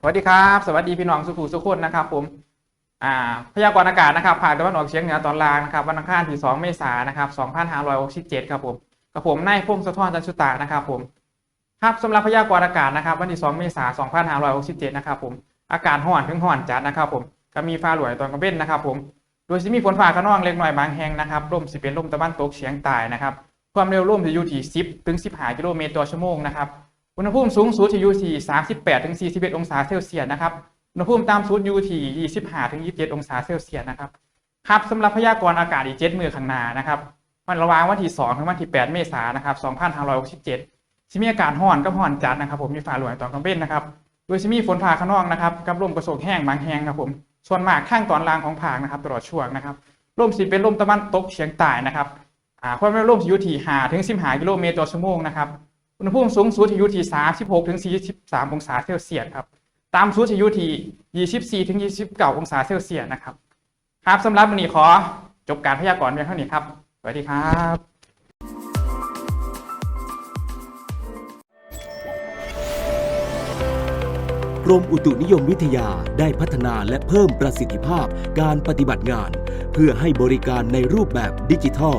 สวัสดีครับ สวัสดีพี่น้องสุขุสุขคนนะครับ ผมอ่าพยากรณ์อากาศนะครับภาคตะวันออกเฉียงเหนือตอนล่างนะครับวันอังคารที่2เมษายนนะครับ2567ครับผมกับผมนายพงศธรจันทร์สุตานะครับ ผม ครับสำหรับพยากรณ์อากาศนะครับ วันที่2เมษายน2567นะครับ ผมอากาศร้อนถึงร้อนจัดนะครับ ผมก็มีฟ้าหลวงตอนกลางเว้นนะครับ ผมโดยจะมีฝนฟ้าขนองเล็กน้อยบางแห่งนะครับลมสิเป็นลมตะวันตกเฉียงใต้นะครับ ความเร็วลมจะอยู่ที่10ถึง15กิโลเมตรต่อชั่วโมงนะครับ อุณหภูมิสูงสุดจะอยู่ที่38ถึง41 องศาเซลเซียสนะครับ อุณหภูมิต่ำสุดอยู่ที่25ถึง27 องศาเซลเซียสนะครับ ครับสำหรับพยากรณ์อากาศอีก7มือข้างหน้านะครับวันระหว่างวันที่2ถึงวันที่ 8 เมษายนนะครับ2567จะมีอากาศร้อนกับร้อนจัดนะครับผมมีฟ้าหลวงตอนกลางเว้นนะครับ โดยจะมีฝนฟ้าขนองนะครับกับลมกระโชกแห้งบางแห่งครับผม ส่วนมากข้างตอนล่างของภาคนะครับตลอดช่วงนะครับ ลมสิเป็นลมตะวันตกเฉียงใต้นะครับอ่าความเร็วลมอยู่ที่5ถึง15กิโลเมตรต่อชั่วโมงนะครับ อุณหภูมิสูงสุดอยู่ที่ 36ถึง43 องศาเซลเซียสครับตามสุดจะอยู่ที่24ถึง29 องศาเซลเซียสนะครับ ครับสำหรับวันนี้ขอจบการพยากรณ์เพียงเท่านี้ครับ สวัสดีครับกรมอุตุนิยมวิทยาได้พัฒนาและเพิ่มประสิทธิภาพการปฏิบัติงาน เพื่อให้บริการในรูปแบบดิจิทัล